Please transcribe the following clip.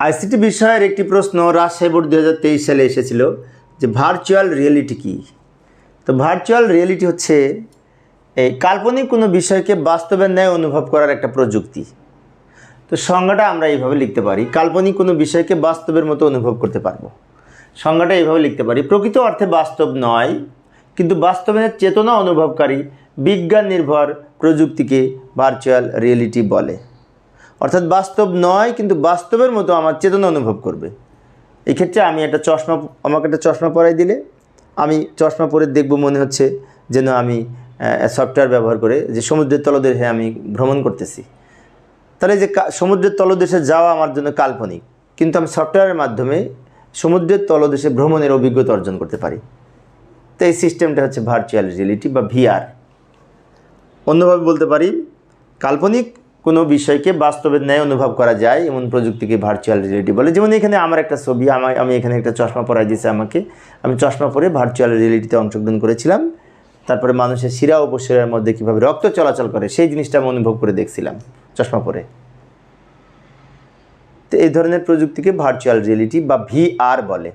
ICT বিষয়ের একটি প্রশ্ন রাজশাহী বোর্ড দু হাজার তেইশ সালে এসেছিল যে ভার্চুয়াল রিয়েলিটি কী? তো ভার্চুয়াল রিয়েলিটি হচ্ছে এই কাল্পনিক কোনো বিষয়কে বাস্তবের ন্যায় অনুভব করার একটা প্রযুক্তি। তো সংজ্ঞাটা আমরা এইভাবে লিখতে পারি, কাল্পনিক কোনো বিষয়কে বাস্তবের মতো অনুভব করতে পারব। সংজ্ঞাটা এইভাবে লিখতে পারি, প্রকৃত অর্থে বাস্তব নয়, কিন্তু বাস্তবের চেতনা অনুভবকারী বিজ্ঞান নির্ভর প্রযুক্তিকে ভার্চুয়াল রিয়েলিটি বলে। অর্থাৎ বাস্তব নয়, কিন্তু বাস্তবের মতো আমার চেতনা অনুভব করবে। এক্ষেত্রে আমি একটা চশমা, আমাকে একটা চশমা পরাই দিলে, আমি চশমা পরে দেখব মনে হচ্ছে যেন আমি সফটওয়্যার ব্যবহার করে যে সমুদ্রের তলদেশে আমি ভ্রমণ করতেছি। তাহলে যে সমুদ্রের তলদেশে যাওয়া আমার জন্য কাল্পনিক, কিন্তু আমি সফটওয়্যারের মাধ্যমে সমুদ্রের তলদেশে ভ্রমণের অভিজ্ঞতা অর্জন করতে পারি। তো এই সিস্টেমটা হচ্ছে ভার্চুয়াল রিয়েলিটি বা ভিআর অন্যভাবে বলতে পারি, কাল্পনিক কোনো বিষয়কে বাস্তবের ন্যায় অনুভব করা যায়, এমন প্রযুক্তিকে ভার্চুয়াল রিয়েলিটি বলে। যেমন এখানে আমার একটা ছবি আমার আমি এখানে একটা চশমা পরাই দিয়েছে আমাকে। আমি চশমা পরে ভার্চুয়াল রিয়েলিটিতে অংশগ্রহণ করেছিলাম। তারপরে মানুষের শিরা উপশিরার মধ্যে কীভাবে রক্ত চলাচল করে, সেই জিনিসটা আমি অনুভব করে দেখছিলাম, চশমা পরে। তো এই ধরনের প্রযুক্তিকে ভার্চুয়াল রিয়েলিটি বা ভিআর বলে।